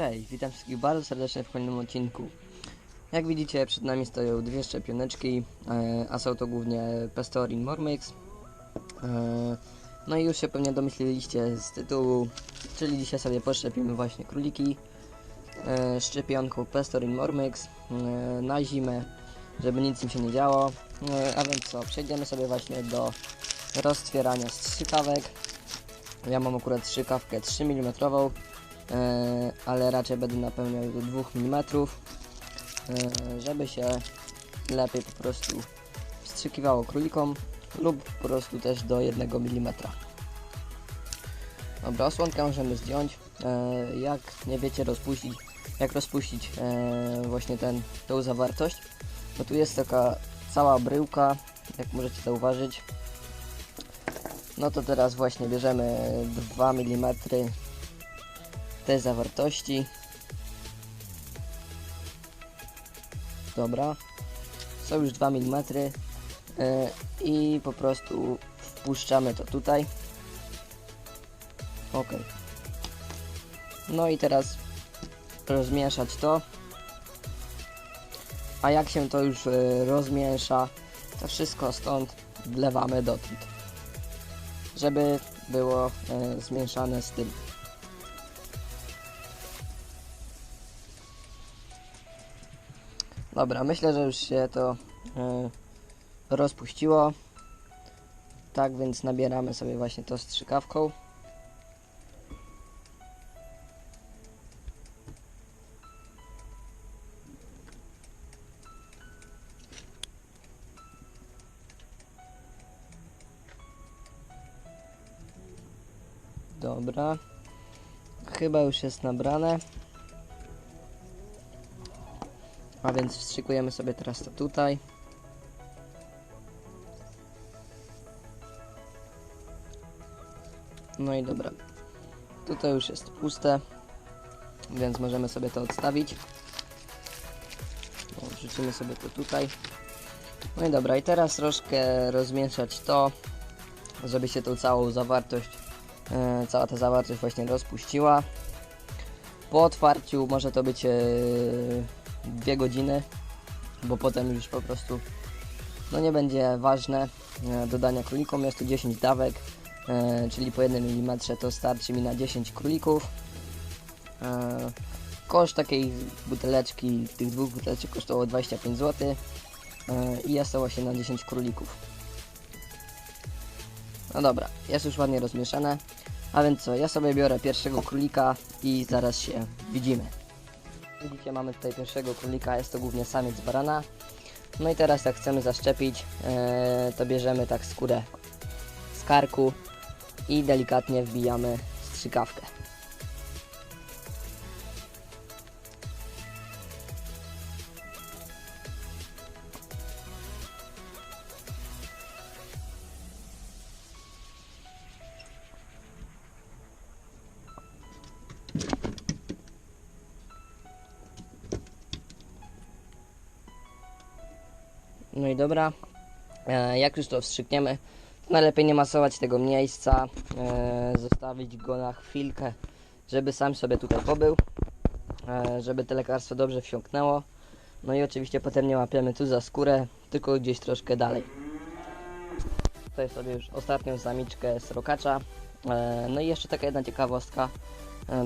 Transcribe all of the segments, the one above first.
Cześć, witam wszystkich bardzo serdecznie w kolejnym odcinku. Jak widzicie, przed nami stoją dwie szczepioneczki, e, a są to głównie Pestorin Mormix. E, no i już się pewnie domyśliliście z tytułu, czyli dzisiaj sobie poszczepimy właśnie króliki e, szczepionką Pestorin Mormix na zimę, żeby nic im się nie działo. A więc co, przejdziemy sobie właśnie do roztwierania strzykawek. Ja mam akurat strzykawkę 3 mm, ale raczej będę napełniał do 2 mm, e, żeby się lepiej po prostu wstrzykiwało królikom lub po prostu też do 1 mm. Dobra, osłonkę możemy zdjąć. E, jak nie wiecie rozpuścić, jak rozpuścić e, właśnie ten, tą zawartość, bo tu jest taka cała bryłka, jak możecie zauważyć. No to teraz właśnie bierzemy 2 mm tej zawartości. Dobra. Są już 2 mm yy, i po prostu wpuszczamy to tutaj. Ok. No i teraz rozmieszać to. A jak się to już yy, rozmiesza, to wszystko stąd wlewamy dotąd żeby było e, zmieszane z tym. Dobra, myślę, że już się to e, rozpuściło. Tak więc nabieramy sobie właśnie to strzykawką. Dobra. Chyba już jest nabrane. A więc wstrzykujemy sobie teraz to tutaj. No i dobra. Tutaj już jest puste. Więc możemy sobie to odstawić. O, Wrzucimy sobie to tutaj. No i dobra, i teraz troszkę rozmieszać to, żeby się tą całą zawartość e, cała ta zawartość właśnie rozpuściła. Po otwarciu może to być e, dwie godziny, bo potem już po prostu no nie będzie ważne e, dodania królikom. Jest tu 10 dawek, e, czyli po 1 mm to starczy mi na 10 królików. E, koszt takiej buteleczki, tych dwóch buteleczek kosztowało 25 zł i to właśnie na 10 królików. No dobra, jest już ładnie rozmieszane. A więc co, ja sobie biorę pierwszego królika i zaraz się widzimy. Widzicie, mamy tutaj pierwszego królika, jest to głównie samiec barana. No i teraz jak chcemy zaszczepić, e, to bierzemy tak skórę z karku i delikatnie wbijamy strzykawkę. No i dobra, e, jak już to wstrzykniemy, to najlepiej nie masować tego miejsca, e, zostawić go na chwilkę, żeby sam sobie tutaj pobył, e, żeby to lekarstwo dobrze wsiąknęło. No i oczywiście potem nie łapiemy tu za skórę, tylko gdzieś troszkę dalej. Tutaj sobie już ostatnią samiczkę srokacza. No i jeszcze taka jedna ciekawostka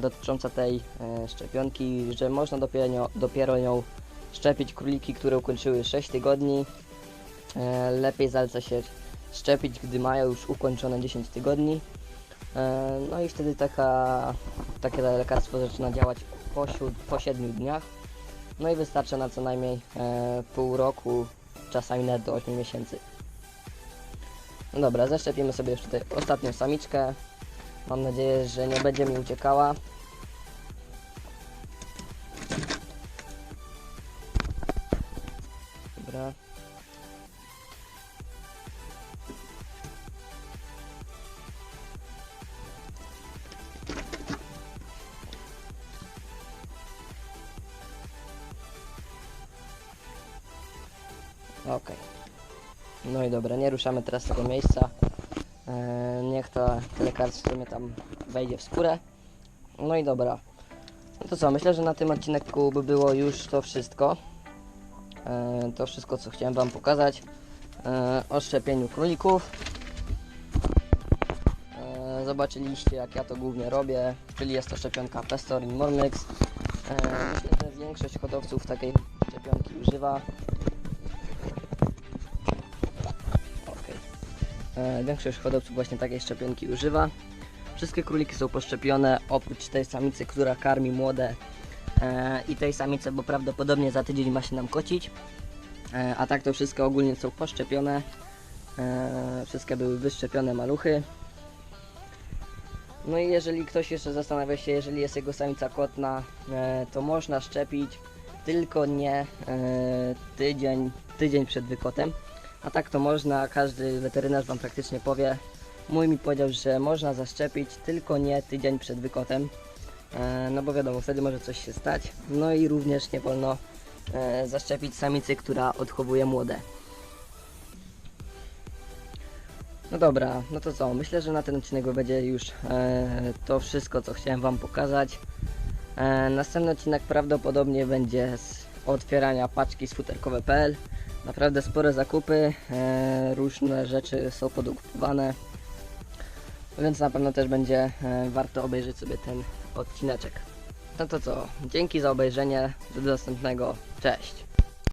dotycząca tej szczepionki, że można dopiero, dopiero nią szczepić króliki, które ukończyły 6 tygodni. E, lepiej zaleca się szczepić, gdy mają już ukończone 10 tygodni. E, no i wtedy taka, takie lekarstwo zaczyna działać po, po 7 dniach. No i wystarcza na co najmniej e, pół roku, czasami nawet do 8 miesięcy. No dobra, zaszczepimy sobie już tutaj ostatnią samiczkę. Mam nadzieję, że nie będzie mi uciekała. Dobra. Okej. No i dobra, nie ruszamy teraz tego miejsca. Eee, niech to, lekarstwo mnie tam wejdzie w skórę. No i dobra. No to co, myślę, że na tym odcinku by było już to wszystko. E, to wszystko, co chciałem Wam pokazać e, o szczepieniu królików. E, zobaczyliście, jak ja to głównie robię, czyli jest to szczepionka Pestorin Mormix. E, myślę, że większość hodowców takiej szczepionki używa. Większość hodowców właśnie takiej szczepionki używa. Wszystkie króliki są poszczepione, oprócz tej samicy, która karmi młode e, i tej samicy, bo prawdopodobnie za tydzień ma się nam kocić. E, a tak to wszystkie ogólnie są poszczepione. E, wszystkie były wyszczepione maluchy. No i jeżeli ktoś jeszcze zastanawia się, jeżeli jest jego samica kotna, e, to można szczepić, tylko nie e, tydzień, tydzień przed wykotem. A tak to można, każdy weterynarz Wam praktycznie powie. Mój mi powiedział, że można zaszczepić, tylko nie tydzień przed wykotem. E, no bo wiadomo, wtedy może coś się stać. No i również nie wolno e, zaszczepić samicy, która odchowuje młode. No dobra, no to co? Myślę, że na ten odcinek będzie już e, to wszystko, co chciałem Wam pokazać. Następny odcinek prawdopodobnie będzie z otwierania paczki z futerkowe.pl. Naprawdę spore zakupy, e, różne rzeczy są podkupowane, więc na pewno też będzie e, warto obejrzeć sobie ten odcineczek. No to co? Dzięki za obejrzenie. Do następnego. Cześć.